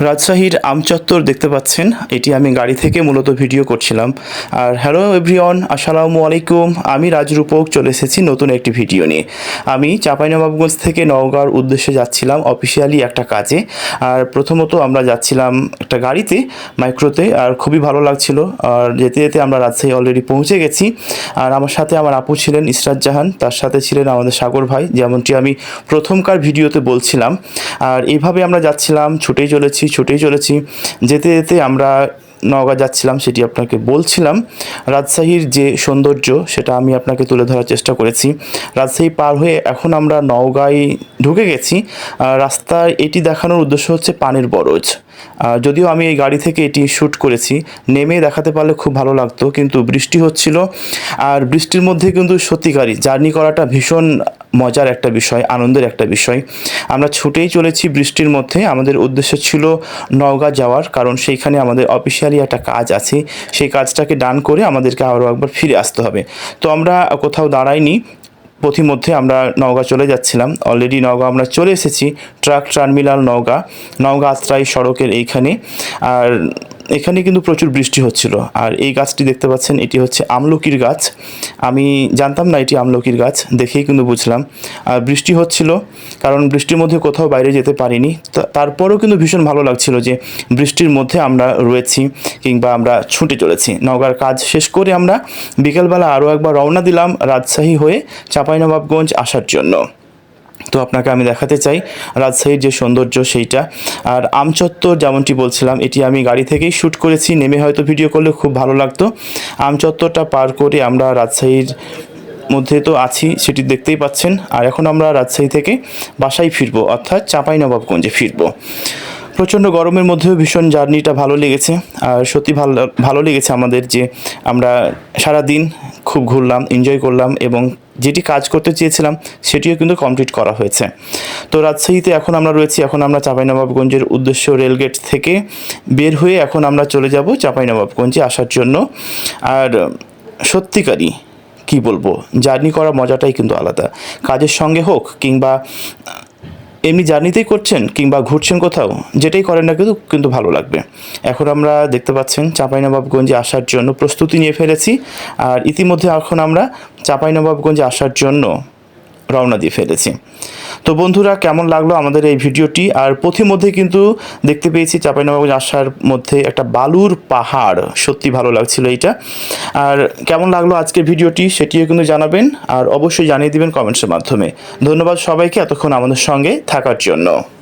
রাজশাহীর আমচত্বর দেখতে পাচ্ছেন। এটি আমি গাড়ি থেকে মূলত ভিডিও করছিলাম। আর হ্যালো এভরিওয়ান, আসসালামু আলাইকুম। আমি রাজরূপক, চলে এসেছি নতুন একটি ভিডিও নিয়ে। আমি চাঁপাইনবাবগঞ্জ থেকে নওগাঁর উদ্দেশ্যে যাচ্ছিলাম অফিসিয়ালি একটা কাজে। আর প্রথমত আমরা যাচ্ছিলাম একটা গাড়িতে মাইক্রোতে আর খুবই ভালো লাগছিল। আর যেতে যেতে আমরা রাজশাহী অলরেডি পৌঁছে গেছি। আর আমার সাথে আমার আপু ছিলেন ইসরাত জাহান, তার সাথে ছিলেন আমাদের সাগর ভাই, যেমনটি আমি প্রথমকার ভিডিওতে বলছিলাম। আর এইভাবে আমরা যাচ্ছিলাম, ছুটেই চলেছি। ছুটেই চলেছি। যেতে যেতে আমরা নওগাঁ যাচ্ছিলাম, সেটি আপনাকে বলছিলাম। রাজশাহীর যে সৌন্দর্য, সেটা আমি আপনাকে তুলে ধরার চেষ্টা করেছি। রাজশাহী পার হয়ে এখন আমরা নওগাঁয় ঢুকে গেছি। রাস্তায় এটি দেখানোর উদ্দেশ্য হচ্ছে পানির বরজ। যদিও আমি এই গাড়ি থেকে এটি শ্যুট করেছি, নেমে দেখাতে পারলে খুব ভালো লাগতো, কিন্তু বৃষ্টি হচ্ছিল। আর বৃষ্টির মধ্যে কিন্তু সত্যিকারই জার্নি করাটা ভীষণ মজার একটা বিষয়, আনন্দের একটা বিষয়। আমরা ছুটেই চলেছি বৃষ্টির মধ্যে, আমাদের উদ্দেশ্য ছিল নওগাঁ যাওয়ার, কারণ সেইখানে আমাদের অফিসিয়ালি একটা কাজ আছে। সেই কাজটাকে ডান করে আমাদেরকে আরও একবার ফিরে আসতে হবে। তো আমরা কোথাও দাঁড়াইনি পথিমধ্যে আমরা নওগাঁ চলে যাচ্ছিলাম। অলরেডি নওগাঁ আমরা চলে এসেছি, ট্রাক টার্মিনাল নওগাঁ। নওগাঁ আত্রাই সড়কের এইখানে। আর এখানে কিন্তু প্রচুর বৃষ্টি হচ্ছিল। আর এই গাছটি দেখতে পাচ্ছেন, এটি হচ্ছে আমলকির গাছ। আমি জানতাম না এটি আমলকির গাছ, দেখেই কিন্তু বুঝলাম। আর বৃষ্টি হচ্ছিল, কারণ বৃষ্টির মধ্যে কোথাও বাইরে যেতে পারিনি। তারপরেও কিন্তু ভীষণ ভালো লাগছিল যে বৃষ্টির মধ্যে আমরা রয়েছি কিংবা আমরা ছুটে চলেছি। নওগাঁর কাজ শেষ করে আমরা বিকেলবেলা আরও একবার রওনা দিলাম রাজশাহী হয়ে চাঁপাইনবাবগঞ্জ আসার জন্য। তো আপনাকে আমি দেখাতে চাই রাজশাহীর যে সৌন্দর্য সেইটা। আর আমচত্বর যেমনটি বলছিলাম, এটি আমি গাড়ি থেকেই শ্যুট করেছি, নেমে হয়তো ভিডিও করলে খুব ভালো লাগতো। আমচত্বরটা পার করে আমরা রাজশাহীর মধ্যে তো আছি, সেটি দেখতেই পাচ্ছেন। আর এখন আমরা রাজশাহী থেকে বাসায় ফিরবো, অর্থাৎ চাঁপাইনবাবগঞ্জে ফিরবো। প্রচণ্ড গরমের মধ্যেও ভীষণ জার্নিটা ভালো লেগেছে। আর সত্যি ভালো ভালো লেগেছে আমাদের যে আমরা সারা দিন খুব ঘুরলাম এনজয় করলাম এবং যেটি কাজ করতে চেয়েছিলাম, সেটিও কিন্তু কমপ্লিট করা হয়েছে। তো রাজশাহীতে এখন আমরা রয়েছি, এখন আমরা চাঁপাইনবাবগঞ্জের উদ্দেশ্য রেলগেট থেকে বের হয়ে এখন আমরা চলে যাব চাঁপাইনবাবগঞ্জে আসার জন্য। আর সত্যিকারই, কি বলব জার্নি করা মজাটাই কিন্তু আলাদা। কাজের সঙ্গে হোক কিংবা এমনি জার্নিতেই করছেন কিংবা ঘুরছেন কোথাও? যেটাই করেন না কিন্তু কিন্তু ভালো লাগবে। এখন আমরা দেখতে পাচ্ছেন চাঁপাইনবাবগঞ্জে আসার জন্য প্রস্তুতি নিয়ে ফেলেছি। আর ইতিমধ্যে এখন আমরা চাঁপাইনবাবগঞ্জে আসার জন্য রওনা দিয়ে ফেলেছি। তো বন্ধুরা, কেমন লাগল আমাদের এই ভিডিওটি? আর পথিমধ্যে কিন্তু দেখতে পেয়েছি চাঁপাইনবাবগঞ্জ আসার মধ্যে একটা বালুর পাহাড়। সত্যি ভালো লাগছিল এইটা। আর কেমন লাগল আজকের ভিডিওটি সেটিও কিন্তু জানাবেন। আর অবশ্যই জানিয়ে দিবেন কমেন্টসের মাধ্যমে। ধন্যবাদ সবাইকে এতক্ষণ আমাদের সঙ্গে থাকার জন্য।